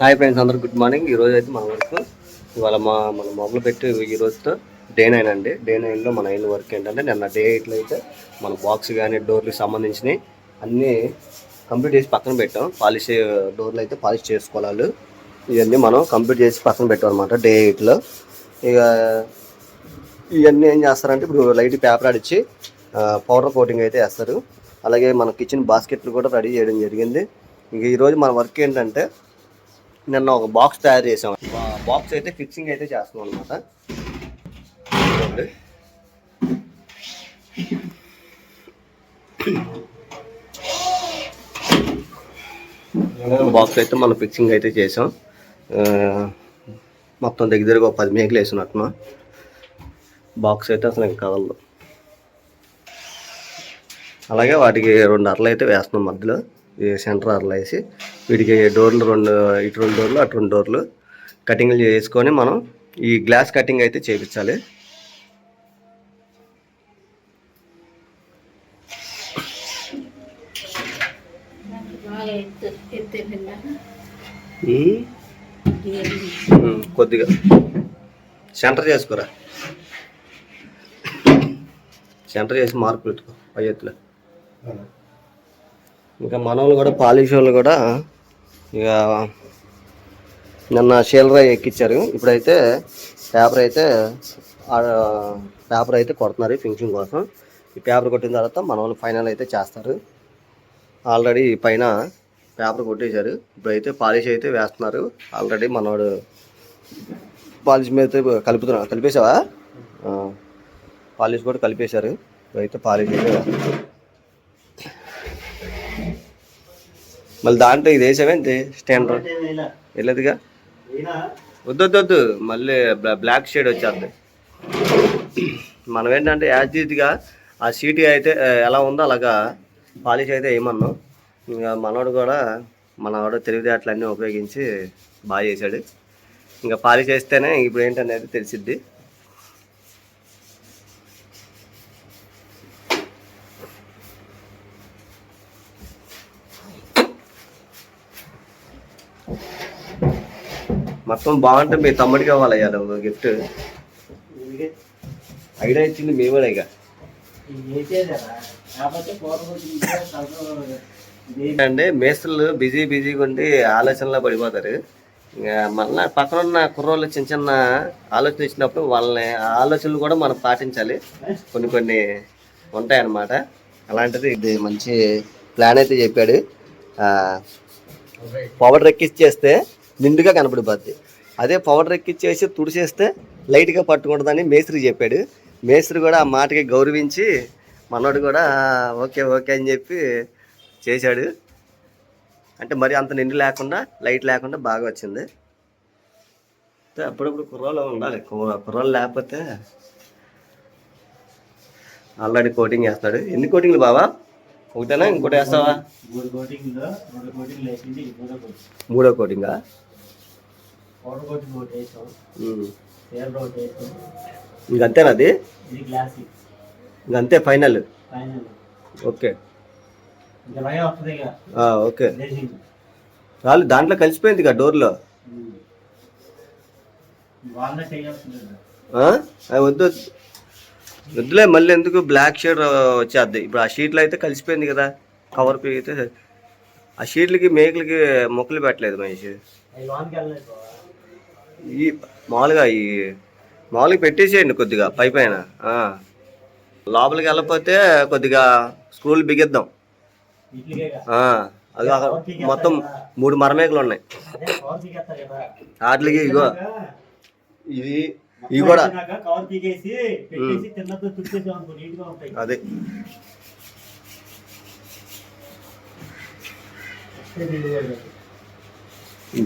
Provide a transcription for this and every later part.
Hi friends అందరు good morning ఈరోజు అయితే మన వర్క్ ఇవాళ మా మన మొదలు పెట్టి ఈ రోజుతో డే నైన్ అండి. డే నైన్లో మన అయిన వర్క్ ఏంటంటే నిన్న డే ఎయిట్లో అయితే మన బాక్స్ కానీ డోర్లకు సంబంధించినవి అన్నీ కంప్లీట్ చేసి పక్కన పెట్టాం. పాలిష్ డోర్లు అయితే పాలిష్ చేసుకోవాలి. ఇవన్నీ మనం కంప్లీట్ చేసి పక్కన పెట్టాం అనమాట డే ఎయిట్లో ఇక ఇవన్నీ ఏం చేస్తారంటే ఇప్పుడు లైట్ పేపర్ అడిచి పౌడర్ కోటింగ్ అయితే వేస్తారు. అలాగే మన కిచెన్ బాస్కెట్లు కూడా రెడీ చేయడం జరిగింది. ఇంక ఈరోజు మన వర్క్ ఏంటంటే నిన్న ఒక బాక్స్ తయారు చేసాం బాక్స్ అయితే ఫిక్సింగ్ అయితే చేస్తాం అనమాట బాక్స్ అయితే మనం ఫిక్సింగ్ అయితే చేసాం మొత్తం దగ్గర దగ్గర ఒక పది మేకలు వేసినట్టున్నా బాక్స్ అయితే అసలు ఇంకా కదలదు. అలాగే వాటికి రెండు అరలు అయితే వేస్తున్నాం మధ్యలో. సెంటర్ అరలు వేసి వీటికి డోర్లు రెండు ఇటు రెండు డోర్లు అటు రెండు డోర్లు కటింగ్లు చేసుకొని మనం ఈ గ్లాస్ కటింగ్ అయితే చేయించాలి కొద్దిగా. సెంటర్ చేసుకోరా? సెంటర్ చేసి మార్పు పెట్టుకో పై ఎత్తులో. ఇంకా మనోళ్ళు కూడా పాలిష్ వాళ్ళు కూడా ఇక నిన్న షీలరా ఎక్కించారు ఇప్పుడైతే పేపర్ అయితే పేపర్ అయితే కొడుతున్నారు ఫినిషింగ్ కోసం. ఈ పేపర్ కొట్టిన తర్వాత మన వాళ్ళు ఫైనల్ అయితే చేస్తారు. ఆల్రెడీ పైన పేపర్ కొట్టేశారు. ఇప్పుడైతే పాలిష్ అయితే వేస్తున్నారు. ఆల్రెడీ మనవాడు పాలిష్ మీద అయితే కలుపుతున్నా కలిపేసావా పాలిష్ కూడా కలిపేశారు. ఇప్పుడైతే పాలిష్ అయితే వేస్తున్నారు. మళ్ళీ దాంట్లో ఇది వేసావేంటి స్టాండర్డ్ వెళ్ళదుగా వద్దు వద్దు వద్దు. మళ్ళీ బ్లాక్ షేడ్ వచ్చేద్ది. మనం ఏంటంటే యాజ్ ఆ సీటీ అయితే ఎలా ఉందో అలాగా పాలిష్ అయితే వేయమన్నాం. ఇంకా మనోడు కూడా మనవాడు తెలివితేటలన్నీ ఉపయోగించి బాగా చేశాడు. ఇంకా పాలిష్ వేస్తేనే ఇప్పుడు ఏంటనేది తెలిసిద్ది. మొత్తం బాగుంటే మీ తమ్ముడికి ఇవ్వాలయ్యా నువ్వు గిఫ్ట్ ఐడియా ఇచ్చింది మీ కూడా ఇక? అంటే మేస్త్రులు బిజీ బిజీగా ఉండి ఆలోచనలో పడిపోతారు. ఇంకా మళ్ళీ పక్కన ఉన్న కుర్రోళ్ళు చిన్న చిన్న ఆలోచన ఇచ్చినప్పుడు వాళ్ళని ఆలోచనలు కూడా మనం పాటించాలి. కొన్ని కొన్ని ఉంటాయన్నమాట. అలాంటిది ఇది మంచి ప్లాన్ అయితే చెప్పాడు. పవర్ ఎక్కిచ్చేస్తే నిండుగా కనపడిపోద్ది. అదే పవర్ ఎక్కిచ్చేసి తుడిచేస్తే లైట్గా పట్టుకుంటుందని మేస్త్రి చెప్పాడు. మేస్త్రి కూడా ఆ మాటకి గౌరవించి మనోడు కూడా ఓకే ఓకే అని చెప్పి చేశాడు. అంటే మరి అంత నిండు లేకుండా లైట్ లేకుండా బాగా వచ్చింది. అంటే అప్పుడప్పుడు కుర్రాలు ఉండాలి. కుర్రాలు లేకపోతే ఆల్రెడీ కోటింగ్ వేస్తాడు ఎన్ని కోటింగ్లు బావా? ఒకటేనా? ఇంకోటి వేస్తావా? కోటింగ్ మూడో కోటింగా పౌడర్ కోటింగ్ ఒకటి వేసాం. పేపర్ ఒకటి వేసాం ఇంకంతేనా అది? ఇది గ్లాసిక్ ఇంకంతే ఫైనల్? ఫైనల్. ఓకే. ఇంకా అలాగే వస్తుంది ఇక. ఆ, ఓకే. గ్లేజింగ్ చాలు దాంట్లో కలిసిపోయింది ఇక డోర్లో. ఆ? అది వద్దు. వద్దు. వద్దులే మళ్ళీ ఎందుకు బ్లాక్ షేడ్ వచ్చేద్ది ఇప్పుడు ఆ షీట్లు అయితే కలిసిపోయింది కదా. కవర్ అయితే ఆ షీట్లకి మేకలకి మొక్కలు పెట్టలేదు మనిషి వెళ్ళలేదు. బావ. ఈ మామూలుగా ఈ మామూలుగా పెట్టేసేయండి కొద్దిగా పై పైన. లోపలికి వెళ్ళకపోతే కొద్దిగా స్క్రూలు బిగిద్దాం. అది మొత్తం మూడు మరమేకలు ఉన్నాయి. వాటికి ఇగో. ఇది ఇవి కూడా. అదే.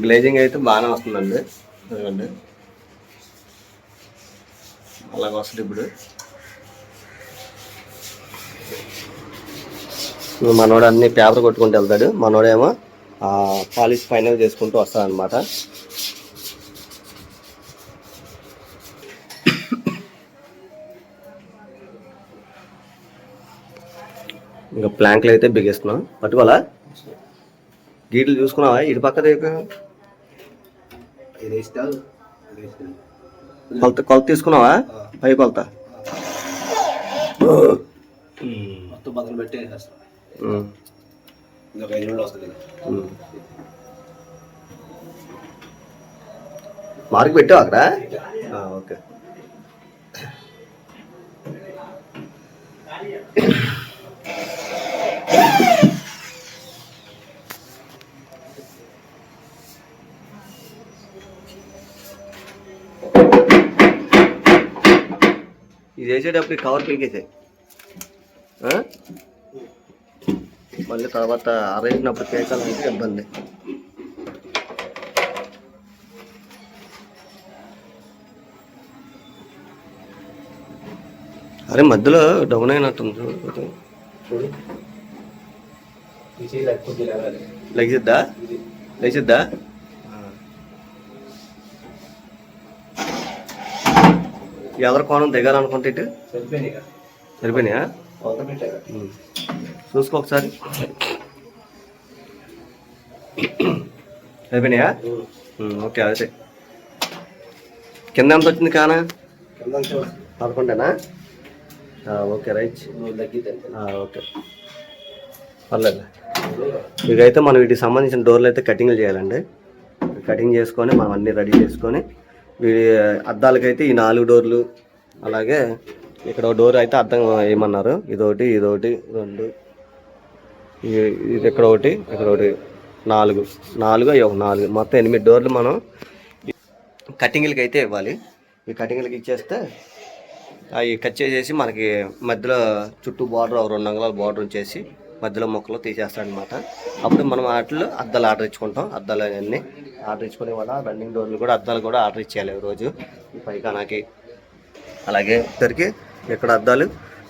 గ్లేజింగ్ అయితే బాగానే వస్తుందండి. అదిగోండి. అలాగ వస్తుంది ఇప్పుడు. ఇప్పుడు మనోడు అన్ని పేపర్ కొట్టుకుంటూ వెళ్తాడు. మనోడేమో పాలిష్ ఫైనల్ చేసుకుంటూ వస్తాడనమాట ఇంకా ప్లాంక్లు అయితే బిగిస్తున్నాం. పట్టుకోవాలా? గీట్లు చూసుకున్నావా? ఇటు పక్క దిగు ఇది ఇస్తావు ఇది ఇస్తావు కొలత కొలత తీసుకున్నావా? పై కొలత. మొత్తం పెట్టి వేసేస్తాం ఉమ్, ఇంకొక ఐదు రోజులు వస్తుంది ఉమ్. మార్క్ పెట్టావు అక్కడ? ఓకే. ఇది వేసేటప్పుడు కవర్ పీకేసాయి మళ్ళీ తర్వాత అరేసినప్పుడు కేకాలంటే ఇబ్బంది. అరే మధ్యలో డౌన్ అయినట్టుంది చూడు. చూడు. ఈ చేయి లేకపోతే లేవాలి లెగిసిద్దా ఇది లేచిద్దా ఎదర కోణం దిగాలనుకుంటే ఇటు? సరిపోయినాయి. చూసుకో ఒకసారి. సరిపోయినాయా? ఓకే అదే. కింద ఎంత వచ్చింది కానా. పదకొండేనా? Okay right. ఓకే. పర్లేదు. ఇకైతే మనం వీటికి సంబంధించిన డోర్లు అయితే కటింగ్లు చేయాలండి. కటింగ్ చేసుకొని మనం అన్నీ రెడీ చేసుకొని అద్దాలకైతే ఈ నాలుగు డోర్లు అలాగే ఇక్కడ ఒక డోర్ అయితే అద్దం ఏమన్నారు? ఇదొకటి ఇదొకటి రెండు ఇది ఇక్కడ ఒకటి ఇక్కడ ఒకటి నాలుగు. నాలుగు అయ్యో నాలుగు. మొత్తం ఎనిమిది డోర్లు మనం కటింగ్లకి అయితే ఇవ్వాలి. ఈ కటింగ్లకి ఇచ్చేస్తే అవి కట్ చేసేసి మనకి మధ్యలో చుట్టూ బార్డర్ రెండు అంగుళాల బార్డర్ ఉంచేసి మధ్యలో మొక్కలు తీసేస్తాడనమాట అప్పుడు మనం వాటిలో అద్దాలు ఆర్డర్ ఇచ్చుకుంటాం. అద్దాలు అవన్నీ ఆర్డర్ ఇచ్చుకునే వల్ల రన్నింగ్ డోర్లు కూడా అద్దాలు కూడా ఆర్డర్ ఇచ్చేయాలి రోజు. ఈ పైకానాకి అలాగే ఇద్దరికి ఇక్కడ అద్దాలు?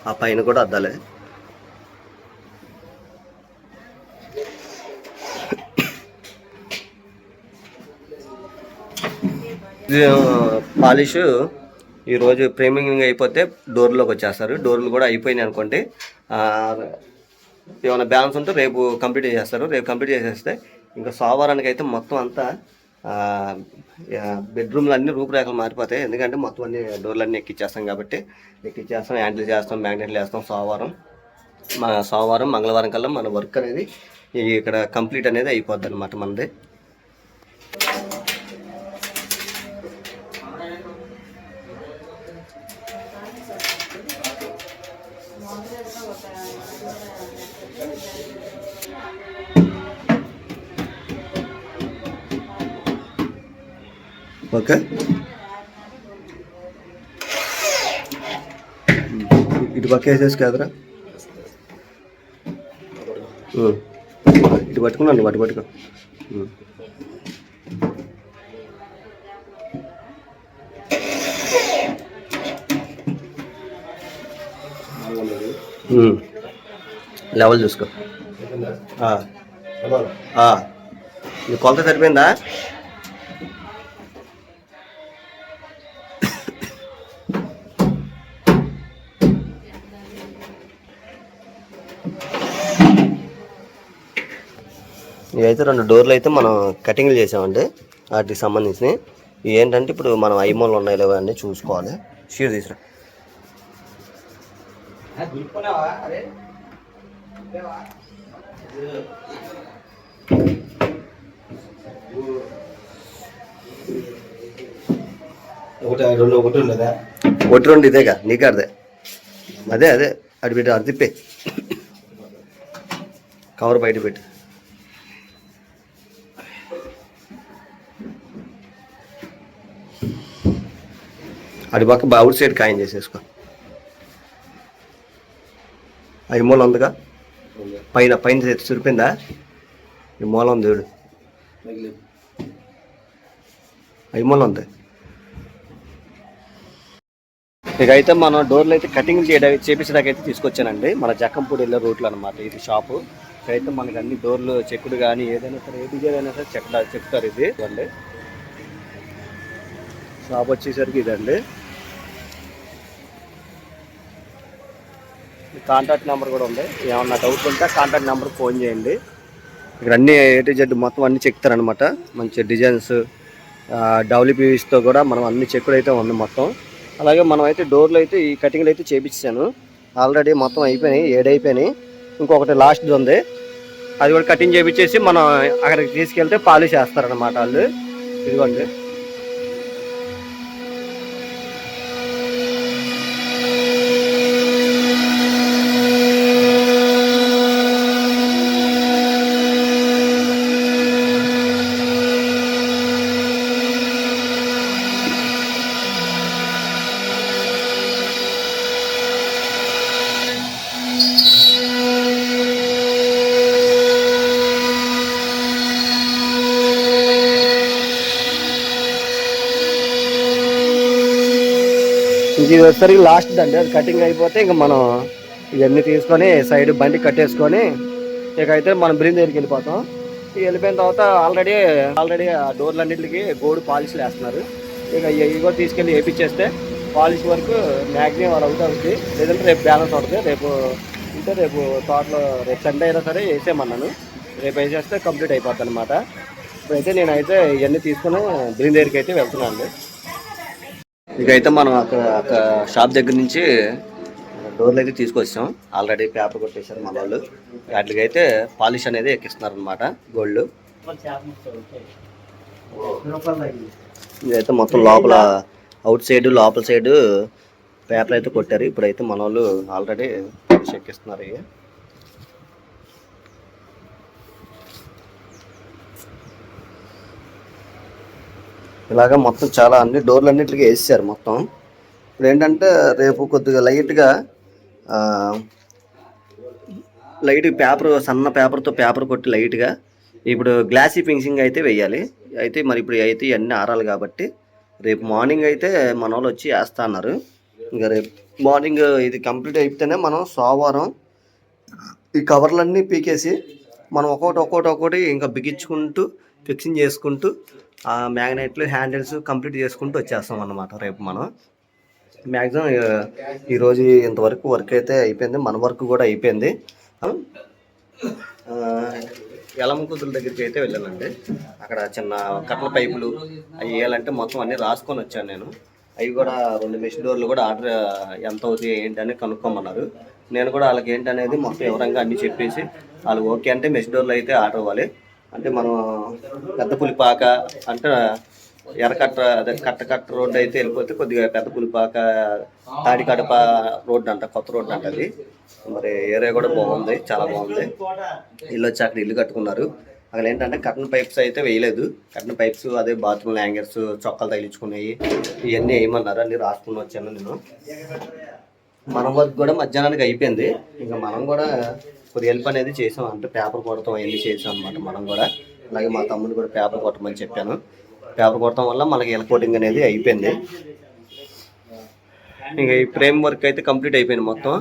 ఆ పైన కూడా అద్దాలే. పాలిష్. ఈరోజు ప్రేమింగ్ అయిపోతే డోర్లోకి వచ్చేస్తారు. డోర్లు కూడా అయిపోయినాయి అనుకోండి. ఏమైనా బ్యాలెన్స్ ఉంటే రేపు కంప్లీట్ చేసేస్తారు. రేపు కంప్లీట్ చేసేస్తే ఇంకా సోమవారానికి అయితే మొత్తం అంతా బెడ్రూమ్లు అన్ని రూపురేఖలు మారిపోతాయి. ఎందుకంటే మొత్తం అన్ని డోర్లు అన్నీ ఎక్కిచ్చేస్తాం కాబట్టి ఎక్కిచ్చేస్తాం హ్యాండిల్ చేస్తాం మ్యాగ్నెట్లు వేస్తాం సోమవారం మా సోమవారం మంగళవారం కల్లా మన వర్క్ అనేది ఇక్కడ కంప్లీట్ అనేది అయిపోద్ది అనమాట మనది. ఓకే. ఇటు పక్క వేసేసి కదరా. ఇటు పట్టుకున్నాను అటు పట్టుకో. లెవెల్ చూసుకో. కొలత సరిపోయిందా? ఇవైతే రెండు డోర్లు అయితే మనం కటింగ్లు చేసామండి. వాటికి సంబంధించినవి. ఇవి ఏంటంటే ఇప్పుడు మనం ఐమోలు ఉన్నాయి లేవో అన్నీ చూసుకోవాలి. షీర్ తీసురా. ఒకటి రెండు ఒకటి ఉండదా? ఒకటి రెండు ఇదేగా నీకు అదే అదే అదే. అటు పెట్టి అటు తిప్పే. కవర్ బయట పెట్టి. అటు పక్క అవుట్ సైడ్ ఖాయం చేసేసుకో. అవి మూల ఉందిగా? పైన పైన చురిపిందా? ఈ మూల ఉంది చూడు. అవి మూల ఉంది. ఇక అయితే మనం డోర్లు అయితే కటింగ్ చేయడానికి చేపించడానికి తీసుకొచ్చానండి. మన జక్కంపూడి వెళ్ళే రూట్లో అనమాట ఇది షాపు ఇక్కడైతే మనకి అన్ని డోర్లు చెక్కుడు కానీ ఏదైనా సరే ఏ డిజైన్ అయినా సరే చెక్క చెప్తారు ఇది. అండి షాప్ వచ్చేసరికి ఇదండి. కాంటాక్ట్ నెంబర్ కూడా ఉంది. ఏమన్నా డౌట్ ఉంటే కాంటాక్ట్ నెంబర్ ఫోన్ చేయండి. ఇక్కడ అన్ని ఏ జెడ్ మొత్తం అన్ని చెక్తారనమాట మంచి డిజైన్స్ డబ్ల్యూపీవీస్తో కూడా మనం అన్ని చెక్కులు అయితే ఉంది మొత్తం. అలాగే మనం అయితే డోర్లు అయితే ఈ కటింగ్లు అయితే చేపించాను ఆల్రెడీ మొత్తం అయిపోయినాయి ఏడైపోయినాయి. ఇంకొకటి లాస్ట్ ఉంది. అది కూడా కటింగ్ చేపించేసి మనం అక్కడికి తీసుకెళ్తే పాలిష్ చేస్తారనమాట వాళ్ళు. ఇదిగోండి. ఇది వచ్చేసరికి లాస్ట్ అండి అది కటింగ్ అయిపోతే ఇంక మనం ఇవన్నీ తీసుకొని సైడ్ బండి కట్టేసుకొని ఇక అయితే మనం బ్రిన్ దగ్గరికి వెళ్ళిపోతాం. ఇక వెళ్ళిపోయిన తర్వాత ఆల్రెడీ ఆల్రెడీ ఆ డోర్లన్నింటికి గోడు పాలిష్లు వేస్తున్నారు ఇక ఇవి కూడా తీసుకెళ్ళి వేపించేస్తే పాలిష్ వరకు మ్యాక్సిమం వాళ్ళు అవుతుంది లేదంటే రేపు బ్యాలెన్స్ అవుతుంది. రేపు అంటే రేపు తోటలో రేపు సండే అయినా సరే వేసేయమన్నాను. రేపు వేసేస్తే కంప్లీట్ అయిపోతుంది అనమాట ఇప్పుడైతే నేనైతే ఇవన్నీ తీసుకుని గ్రీన్ దగ్గరికి అయితే వెళ్తున్నాను అండి ఇకైతే మనం అక్కడ అక్కడ షాప్ దగ్గర నుంచి డోర్లు అయితే తీసుకొచ్చాం. ఆల్రెడీ పేపర్ కొట్టేశారు మన వాళ్ళు. వాటికి అయితే పాలిష్ అనేది ఎక్కిస్తున్నారు అనమాట గోల్డ్ ఇదైతే మొత్తం లోపల అవుట్ సైడ్ లోపల సైడ్ పేపర్ అయితే కొట్టారు. ఇప్పుడైతే మన వాళ్ళు ఆల్రెడీ పాలిష్ ఎక్కిస్తున్నారు ఇవి. ఇలాగా మొత్తం చాలా అన్ని డోర్లు అన్నింటికి వేసేసారు మొత్తం. ఇప్పుడు ఏంటంటే రేపు కొద్దిగా లైట్గా లైట్ పేపర్ సన్న పేపర్తో పేపర్ కొట్టి లైట్గా ఇప్పుడు గ్లాసీ ఫినిషింగ్ అయితే వేయాలి. అయితే మరి ఇప్పుడు అయితే ఇవన్నీ ఆరాలి కాబట్టి రేపు మార్నింగ్ అయితే మన వాళ్ళు వచ్చి వేస్తా అన్నారు. ఇంకా రేపు మార్నింగ్ uh, ఇది కంప్లీట్ అయితేనే మనం సోమవారం ఈ కవర్లన్నీ పీకేసి మనం ఒక్కొక్కటి ఒక్కొక్కటి ఒక్కొక్కటి ఇంకా బిగించుకుంటూ ఫిక్సింగ్ చేసుకుంటూ ఆ మ్యాగ్నెట్లు హ్యాండిల్స్ కంప్లీట్ చేసుకుంటూ వచ్చేస్తాం అన్నమాట రేపు మనం. మ్యాక్సిమం uh, ఈరోజు ఇంతవరకు వర్క్ అయితే అయిపోయింది మన వర్క్ కూడా అయిపోయింది. ఎలమకుదుల దగ్గరికి అయితే వెళ్ళానండి. అక్కడ చిన్న కట్టల పైపులు అవి వేయాలంటే మొత్తం అన్నీ రాసుకొని వచ్చాను నేను. అవి కూడా రెండు మెషిన్ డోర్లు కూడా ఆర్డర్ ఎంత అవుతాయి ఏంటి అని కనుక్కోమన్నారు. నేను కూడా వాళ్ళకి ఏంటి అనేది మొత్తం వివరంగా అన్ని చెప్పేసి వాళ్ళు ఓకే అంటే మెషిన్ డోర్లు అయితే ఆర్డర్ ఇవ్వాలి అంటే మనం పెద్ద పులిపాక అంటే ఎర్రకట్ట అదే కట్ట కట్ట రోడ్డు అయితే వెళ్ళిపోతే కొద్దిగా పెద్ద పులిపాక తాడి కడప రోడ్డు అంట కొత్త రోడ్డు అంట అది. మరి ఏరియా కూడా బాగుంది చాలా బాగుంది. ఇల్లు వచ్చి అక్కడ ఇల్లు కట్టుకున్నారు. అక్కడ ఏంటంటే కర్టన్ పైప్స్ అయితే వేయలేదు. కర్టన్ పైప్స్ అదే బాత్రూమ్ హ్యాంగర్స్ చొక్కాలు తగిలించుకున్నాయి ఇవన్నీ వేయమన్నారు అన్ని రాసుకుని వచ్చాను నేను. మన వర్క్ కూడా మధ్యాహ్నానికి అయిపోయింది. ఇంకా మనం కూడా కొద్ది హెల్ప్ అనేది చేసాం. అంటే పేపర్ కొడతాం అవన్నీ చేసాం అనమాట మనం కూడా. అలాగే మా తమ్ముడు కూడా పేపర్ కొట్టమని చెప్పాను. పేపర్ కొట్టడం వల్ల మనకి ఎల్ కోటింగ్ అనేది అయిపోయింది. ఇంకా ఈ ఫ్రేమ్ వర్క్ అయితే కంప్లీట్ అయిపోయింది మొత్తం.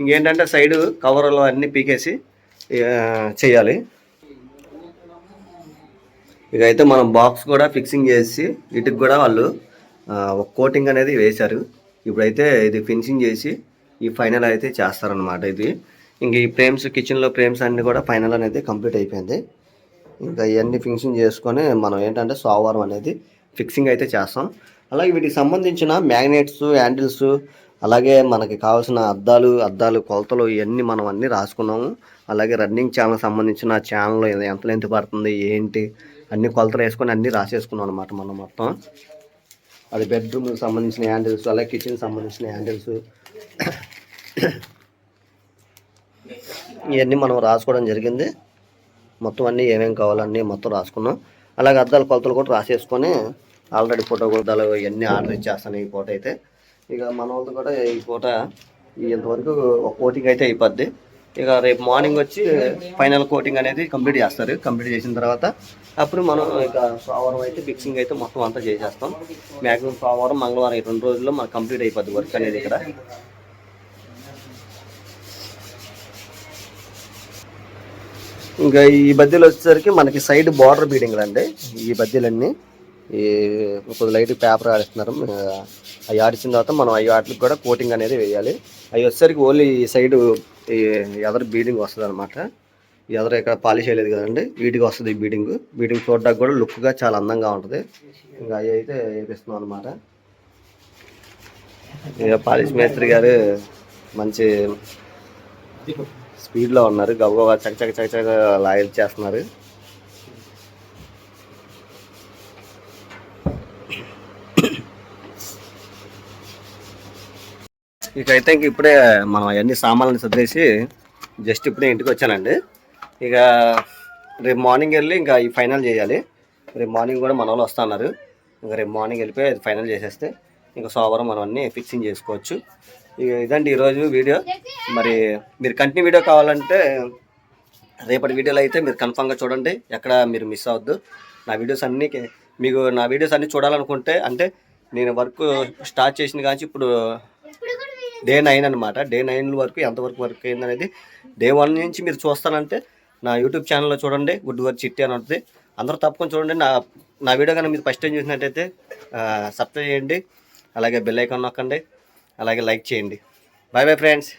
ఇంకేంటంటే సైడ్ కవర్లు అన్నీ పీకేసి చేయాలి. ఇక అయితే మనం బాక్స్ కూడా ఫిక్సింగ్ చేసి వీటికి కూడా వాళ్ళు ఒక కోటింగ్ అనేది వేశారు. ఇప్పుడైతే ఇది ఫినిషింగ్ చేసి ఈ ఫైనల్ అయితే చేస్తారనమాట ఇది. ఇంక ఈ ఫ్రేమ్స్ కిచెన్లో ఫ్రేమ్స్ అన్నీ కూడా ఫైనల్ అనేది కంప్లీట్ అయిపోయింది. ఇంకా ఇవన్నీ ఫినిషింగ్ చేసుకొని మనం ఏంటంటే సోమవారం అనేది ఫిక్సింగ్ అయితే చేస్తాం. అలాగే వీటికి సంబంధించిన మ్యాగ్నెట్స్ హ్యాండిల్స్ అలాగే మనకి కావాల్సిన అద్దాలు అద్దాలు కొలతలు ఇవన్నీ మనం అన్నీ రాసుకున్నాము. అలాగే రన్నింగ్ ఛానల్ సంబంధించిన ఛానల్ ఎంత లెంత్ పడుతుంది ఏంటి అన్ని కొలతలు వేసుకొని అన్నీ రాసేసుకున్నాం అనమాట మనం మొత్తం. అది బెడ్రూమ్కి సంబంధించిన హ్యాండిల్స్ అలాగే కిచెన్ సంబంధించిన హ్యాండిల్స్ ఇవన్నీ మనం రాసుకోవడం జరిగింది. మొత్తం అన్నీ ఏమేమి కావాలన్నీ మొత్తం రాసుకున్నాం. అలాగే అద్దాల కొలతలు కూడా రాసేసుకొని ఆల్రెడీ ఫోటో కొలతలు ఇవన్నీ ఆర్డర్ ఇచ్చేస్తాను ఈ ఫోటో అయితే. ఇక మన వాళ్ళతో కూడా ఈ ఫోటో ఇంతవరకు ఒక కోటింగ్ అయితే అయిపోద్ది. ఇక రేపు మార్నింగ్ వచ్చి ఫైనల్ కోటింగ్ అనేది కంప్లీట్ చేస్తారు. కంప్లీట్ చేసిన తర్వాత అప్పుడు మనం ఇక సోమవారం అయితే ఫిక్సింగ్ అయితే మొత్తం అంతా చేసేస్తాం. మ్యాక్సిమం సోమవారం మంగళవారం ఈ రెండు రోజుల్లో మనకు కంప్లీట్ అయిపోద్ది వర్క్ అనేది ఇక్కడ. ఇంకా ఈ బద్దీలు వచ్చేసరికి మనకి సైడ్ బార్డర్ బీడింగ్ అండి ఈ బద్దీలన్నీ ఈ కొద్ది లైట్ పేపర్ ఆడిస్తున్నారు. అవి ఆడిచిన తర్వాత మనం అవి వాటికి కూడా కోటింగ్ అనేది వేయాలి. అవి వచ్చేసరికి ఓన్లీ ఈ సైడ్ ఈ ఎదర్ బీడింగ్ వస్తుంది అనమాట ఎదురు ఇక్కడ పాలిష్ చేయలేదు కదండి. వీటికి వస్తుంది ఈ బీడింగ్. బీడింగ్ చూడడానికి కూడా లుక్గా చాలా అందంగా ఉంటుంది. ఇంకా అవి అయితే వేపిస్తున్నాం అనమాట ఇక పాలిష్ మేస్త్రి గారు మంచి స్పీడ్లో ఉన్నారు. గబగబా చక చక చక చక లాయల్ చేస్తున్నారు. ఇక అయితే ఇంక ఇప్పుడే మనం అవన్నీ సామాన్లు సర్దేసి జస్ట్ ఇప్పుడే ఇంటికి వచ్చానండి. ఇక రేపు మార్నింగ్ వెళ్ళి ఇంకా ఈ ఫైనల్ చేయాలి. రేపు మార్నింగ్ కూడా మన వాళ్ళు వస్తున్నారు ఇంకా రేపు మార్నింగ్ వెళ్ళిపోయి అది ఫైనల్ చేసేస్తే ఇంకా సోమవారం మనం అన్నీ ఫిక్సింగ్ చేసుకోవచ్చు. ఇక ఇదండి ఈరోజు వీడియో. మరి మీరు కంటిన్యూ వీడియో కావాలంటే రేపటి వీడియోలో అయితే మీరు కన్ఫామ్గా చూడండి. ఎక్కడ మీరు మిస్ అవ్వద్దు. నా వీడియోస్ అన్నీ మీకు నా వీడియోస్ అన్నీ చూడాలనుకుంటే అంటే నేను వర్క్ స్టార్ట్ చేసిన కానీ ఇప్పుడు డే నైన్ అనమాట డే నైన్ వరకు ఎంతవరకు వర్క్ అయింది అనేది డే వన్ నుంచి మీరు చూస్తానంటే నా యూట్యూబ్ ఛానల్లో చూడండి గుడ్ వర్క్ చిట్టి అని ఉంటుంది. అందరూ తప్పకుండా చూడండి. నా నా వీడియో కానీ మీరు ఫస్ట్ టైం చూసినట్టయితే సబ్స్క్రైబ్ చేయండి. అలాగే బెల్ ఐకాన్ నొక్కండి. అలాగే లైక్ చేయండి. Bye bye friends.